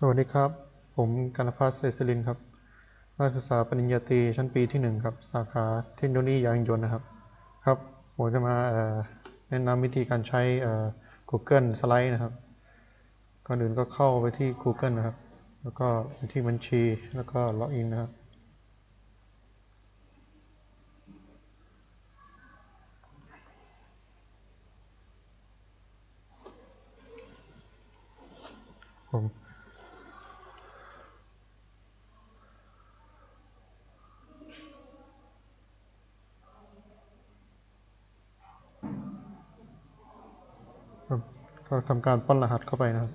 สวัสดีครับ ผมกันพัฒน์เศรษฐศิรินครับ นักศึกษาปริญญาตรีชั้นปีที่หนึ่งครับ สาขาเทคโนโลยียานยนต์นะครับ ครับ ผมจะมาแนะนำวิธีการใช้ Google Slide นะครับ ก่อนอื่นก็เข้าไปที่ Google นะครับ แล้วก็ไปที่บัญชี แล้วก็ล็อกอินนะครับ ก็ทำการป้อนรหัสเข้าไปนะครับ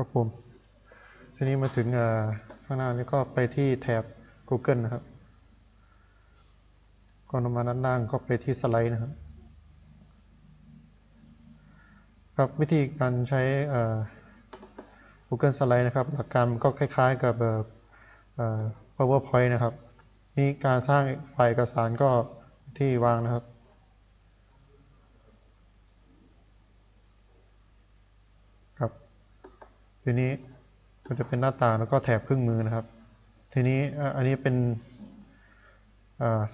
ครับผมทีนี้มาถึงข้างหน้านี้ก็ไปที่แถบ Google นะครับก่อนลงมาด้านล่างก็ไปที่สไลด์นะครับ ครับวิธีการใช้ Google Slide นะครับ หลักการก็คล้ายๆกับ PowerPoint นะครับ นี่การสร้างไฟล์เอกสารก็ที่วางนะครับ ครับ ทีนี้ก็จะเป็นหน้าต่างแล้วก็แถบเครื่องมือนะครับ ทีนี้อันนี้เป็น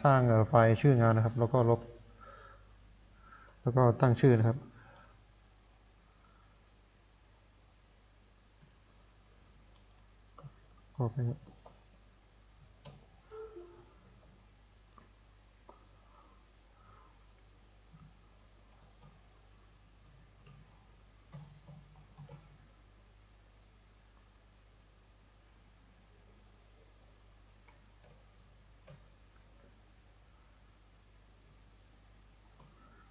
สร้างไฟล์ชื่องานนะครับ แล้วก็ลบ แล้วก็ตั้งชื่อนะครับ โอเคครับ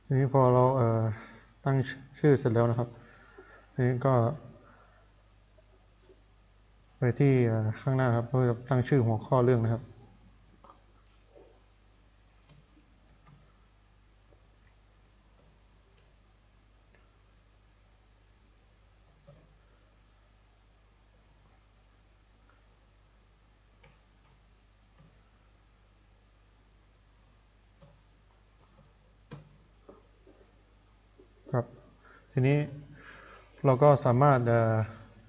ทีนี้พอเราเอ่อตั้งชื่อเสร็จแล้วนะครับ นี้ก็ ไปที่ข้างหน้าครับเพื่อตั้งชื่อหัวข้อเรื่องนะครับ ครับ ทีนี้เราก็สามารถ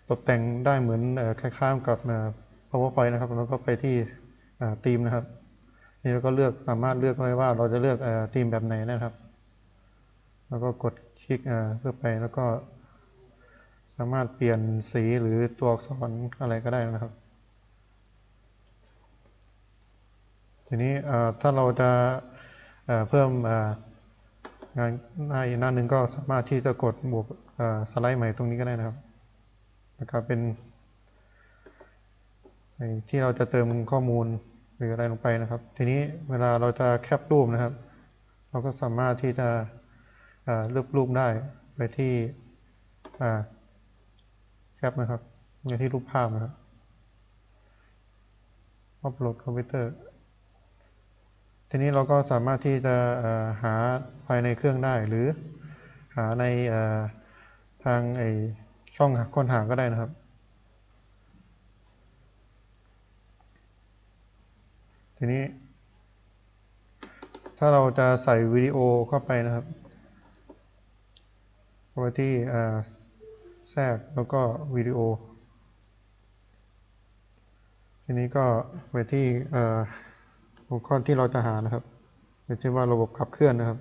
ตกแต่งได้เหมือนอคล้ายๆกับ PowerPoint นะครับ แล้วก็ไปที่ธีมนะครับ นี่เราก็เลือกสามารถเลือกไว้ว่าเราจะเลือกธีมแบบไหนนะครับ แล้วก็กดคลิกเพื่อไปแล้วก็ สามารถเปลี่ยนสีหรือตัวอักษรอะไรก็ได้นะครับ ทีนี้ถ้าเราจะเพิ่มงานหน้าอีกหน้าหนึ่งก็สามารถที่จะกดบวกสไลด์ใหม่ตรงนี้ก็ได้นะครับ นะครับเป็นที่เราจะเติมข้อมูลหรืออะไรลงไปนะครับ ทีนี้เวลาเราจะแคปรูปนะครับ เราก็สามารถที่จะเลือกรูปได้ไปที่แคปนะครับไปที่รูปภาพนะครับอัปโหลดคอมพิวเตอร์ ทีนี้เราก็สามารถที่จะหาภายในเครื่องได้หรือหาในทางไอ ช่องค้นหาก็ได้นะครับ ทีนี้ ถ้าเราจะใส่วิดีโอเข้าไปนะครับเข้าไปที่แทรกแล้วก็วิดีโอ ทีนี้ก็ไปที่อ่อหัวข้อที่เราจะหานะครับเช่นว่าระบบขับเคลื่อนนะครับ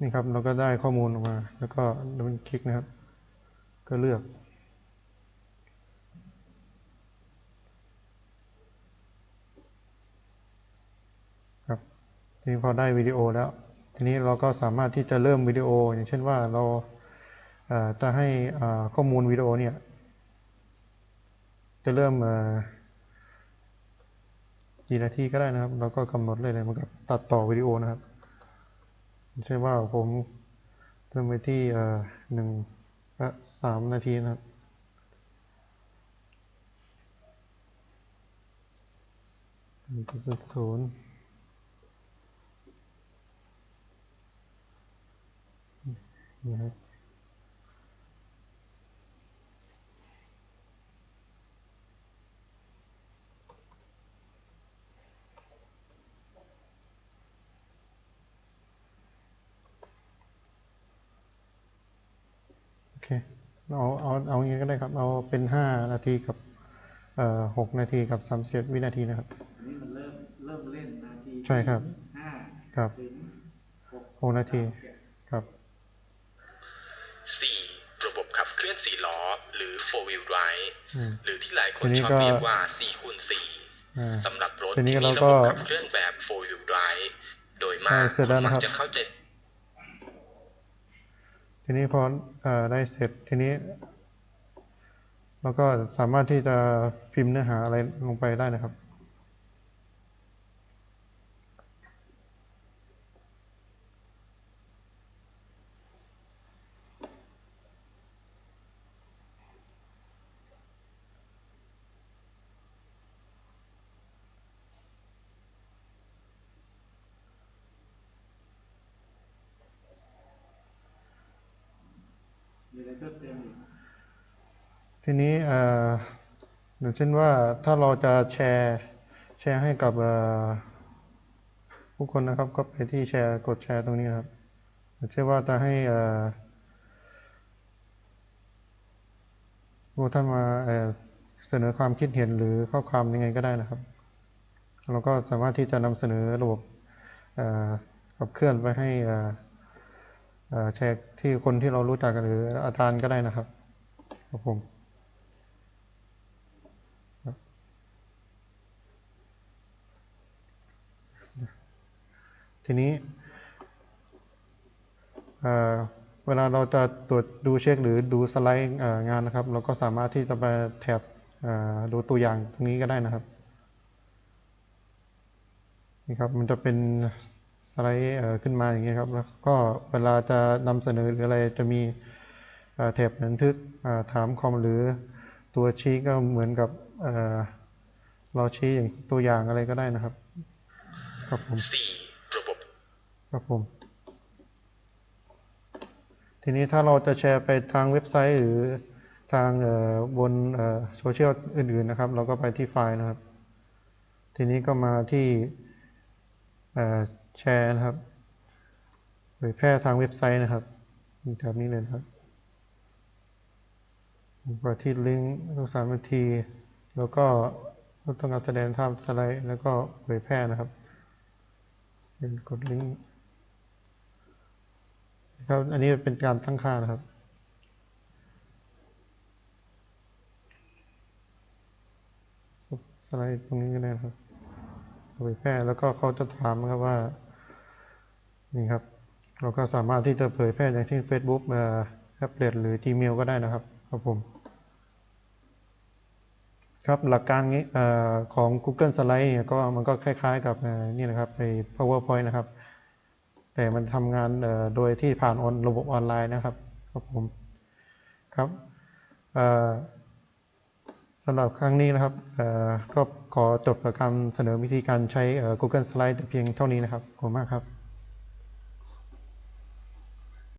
นี่ครับเราก็ได้ข้อมูลออกมา แล้วก็ดับเบิลคลิกนะครับ ก็เลือก ครับทีนี้พอได้วิดีโอแล้ว ทีนี้เราก็สามารถที่จะเริ่มวิดีโอ อย่างเช่นว่าเราจะให้ข้อมูลวิดีโอเนี่ย จะเริ่มกี่นาทีก็ได้นะครับ เราก็กำหนดเลยเลยเหมือนกับตัดต่อวิดีโอนะครับ ใช่ว่าผมเติมไปที่เอ่อหนึ่งและสามนาทีนะครับหนึ่งจุดศูนย์นะครับ เคเอาเอาเอาอย่างนี้ก็ได้ครับ เอาเป็นห้านาทีกับเอ่อหกนาทีกับสามสิบวินาทีนะครับอันนี้มันเริ่มเริ่มเล่นนาทีใช่ครับห้าครับถึงหกหกนาทีครับ 4. ระบบขับเคลื่อน4ล้อ หรือ four wheel drive อืมหรือที่หลายคทีนนี้ชอบก็เรียกว่า4คูณอ่า4สำหรับรถทีนี้ที่เรามีระก็บบขับเคลื่อนแบบ four wheel drive โดยมากได้เสร็จแล้วนะครับมักจะเข้าใจ ทีนี้พออได้เสร็จทีนี้เราก็สามารถที่จะพิมพ์เนื้อหาอะไรลงไปได้นะครับ อะไรเพิ่มเติมอีกทีนี้เอ่ออย่างเช่นว่าถ้าเราจะแชร์แชร์ให้กับผู้คนนะครับ ก็ไปที่แชร์กดแชร์ตรงนี้ครับอย่งเช่นว่าจะให้อ่อผู้ท่านมาเสนอความคิดเห็นหรือข้อความยังไงก็ได้นะครับเราก็สามารถที่จะนำเสนอระบบขับเคลื่อนไปให้อ่อเอ่อ แชร์ที่คนที่เรารู้จักกันหรืออาจารย์ก็ได้นะครับครับผมทีนี้เวลาเราจะตรวจดูเช็คหรือดูสไลด์งานนะครับ เราก็สามารถที่จะไปแถบดูตัวอย่างตรงนี้ก็ได้นะครับนี่ครับ มันจะเป็น สไลด์เอ่อขึ้นมาอย่างเงี้ยครับ แล้วก็เวลาจะนำเสนอหรืออะไรจะมีเอ่อแถบบันทึกเอ่อถามคอมหรือตัวชี้ก็เหมือนกับเอ่อเราชี้อย่างตัวอย่างอะไรก็ได้นะครับ ครับผม 4. ระบบครับผม ทีนี้ถ้าเราจะแชร์ไปทางเว็บไซต์หรือทางเอ่อบนเอ่อโซเชียลอื่นๆนะครับ เราก็ไปที่ไฟล์นะครับ ทีนี้ก็มาที่เอ่อ แชร์นะครับเผยแพร่ทางเว็บไซต์นะครับมีแถบนี้เลยครับไปที่ลิงก์ทุกสามนาที แล้วก็ต้องการแสดงภาพสไลด์แล้วก็เผยแพร่นะครับเป็นกดลิงก์ครับอันนี้เป็นการตั้งค่านะครับสไลด์ตรงนี้ก็ได้นะครับเอาไปแพร่แล้วก็เขาจะถามนะครับว่า นี่ครับ เราก็สามารถที่จะเผยแพร่อย่างเช่น Facebook เอ่อแท็บเล็ตหรือ Gmail ก็ได้นะครับครับผม ครับหลักการนี้ของ Google Slide เนี่ยก็มันก็คล้ายๆ กับนี่นะครับใน PowerPoint นะครับ แต่มันทำงานโดยที่ผ่านออนระบบออนไลน์นะครับครับผมครับสำหรับครั้งนี้นะครับก็ขอจบกับการเสนอวิธีการใช้ Google Slide แต่เพียงเท่านี้นะครับ ขอบคุณมากครับ